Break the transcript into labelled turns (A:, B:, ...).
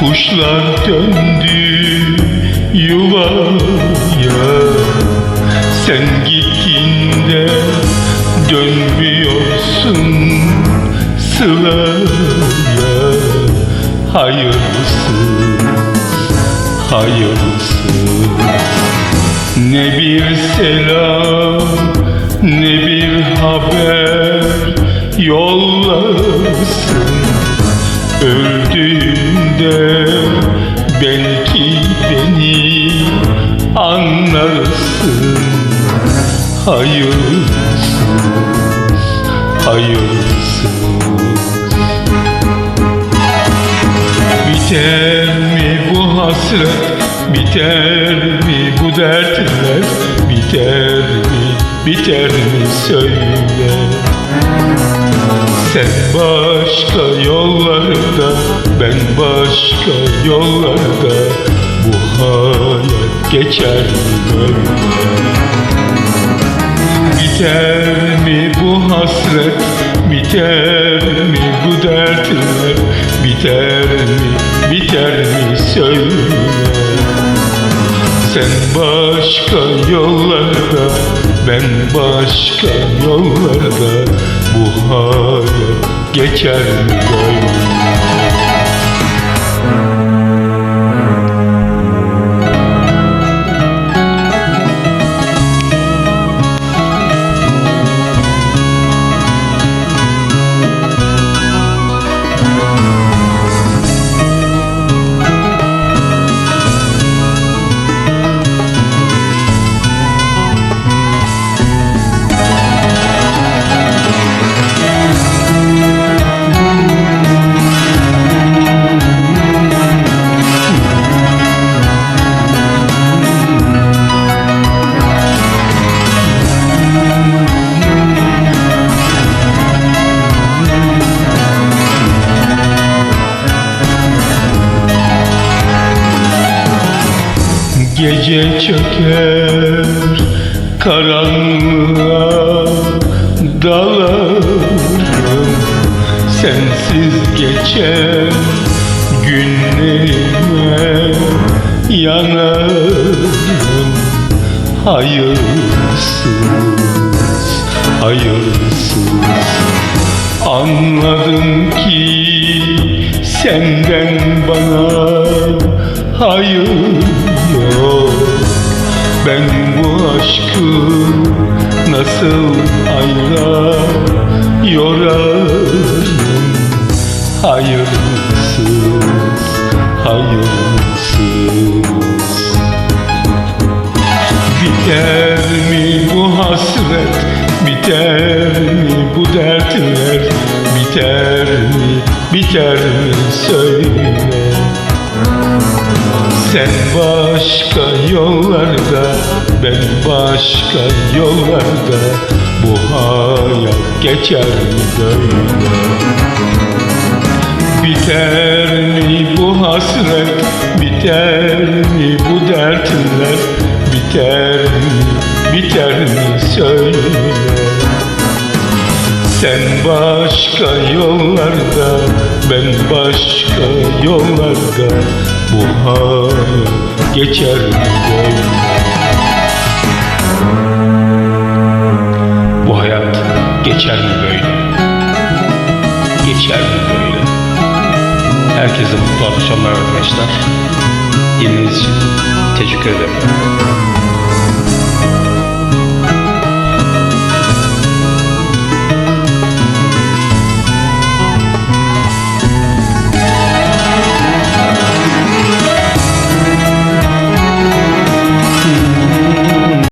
A: Kuşlar döndü yuvaya Sen gittiğinde dönmüyorsun sılaya Hayırsız, hayırsız Ne bir selam, ne bir haber yollarsın Öldüğümde belki beni anlarsın. Hayırsız, hayırsız. Biter mi bu hasret, biter mi bu dertler? Biter mi, biter mi söyle sen başka yollarda, ben başka yollarda. Bu hayat geçer mi böyle? Biter mi bu hasret, biter mi bu dertler? Biter mi, biter mi söyle? Sen başka yollarda, ben başka yollarda Bu hayat geçer mi böyle? Gece çöker karanlığa dalarım Sensiz geçen günlerime yanarım. Hayırsız, hayırsız. Anladım ki senden bana hayır yok Ben bu aşkı nasıl ayra yorarım Hayırsız, hayırsız Biter mi bu hasret, biter mi bu dertler? Biter mi, biter mi? Söyle Sen başka yollarda, ben başka yollarda Bu hayat geçer mi böyle? Biter mi bu hasret, biter mi bu dertler? Biter mi, biter mi söyle? Sen başka yollarda, ben başka yollarda Bu hayat geçer mi böyle Bu hayat geçer mi böyle? Geçer mi böyle? Herkese mutlu akşamlar arkadaşlar. Dinlediğiniz için teşekkür ederim.